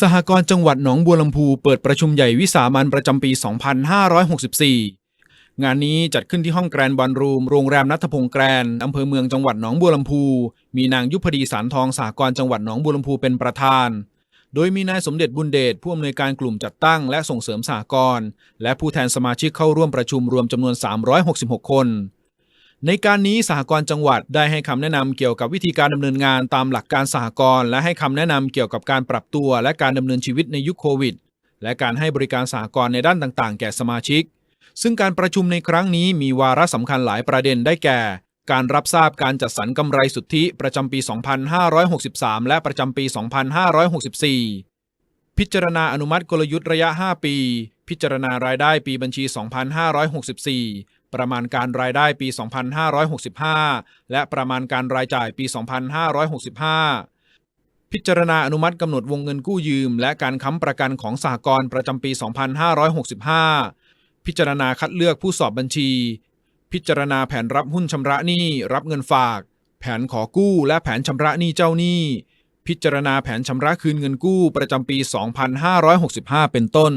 สหกรณ์จังหวัดหนองบัวลำพูเปิดประชุมใหญ่วิสามันประจำปี 2564 งานนี้จัดขึ้นที่ห้องแกรนด์บอลรูม โรงแรมนัทพงษ์แกรน์อำเภอเมืองจังหวัดหนองบัวลำพู มีนางยุพดีสารทองสหกรณ์จังหวัดหนองบัวลำพูเป็นประธาน โดยมีนายสมเด็จบุญเดชผู้อำนวยการกลุ่มจัดตั้งและส่งเสริมสหกรณ์และผู้แทนสมาชิกเข้าร่วมประชุมรวมจำนวน 366 คน ในการนี้สหกรณ์จังหวัดได้ให้คำแนะนำเกี่ยวกับวิธีการดำเนินงานตามหลักการสหกรณ์และให้คำแนะนำเกี่ยวกับการปรับตัว และการดำเนินชีวิตในยุคโควิด และการให้บริการสหกรณ์ในด้านต่างๆ แก่สมาชิก ซึ่งการประชุมในครั้งนี้มีวาระสำคัญหลายประเด็นได้แก่ การรับทราบการจัดสรรกำไรสุทธิประจำปี 2563 และประจำปี 2564 พิจารณาอนุมัติกลยุทธ์ระยะ 5 ปีพิจารณารายได้ปีบัญชี 2564 ประมาณการรายได้ปี 2565 และประมาณการรายจ่ายปี 2565 พิจารณาอนุมัติกำหนดวงเงินกู้ยืม และการค้ำประกันของสหกรณ์ประจำปี 2565 พิจารณาคัดเลือกผู้สอบบัญชี พิจารณาแผนรับหุ้นชำระหนี้รับเงินฝาก แผนขอกู้และแผนชำระหนี้เจ้าหนี้ พิจารณาแผนชำระคืนเงินกู้ประจำปี 2565 เป็นต้น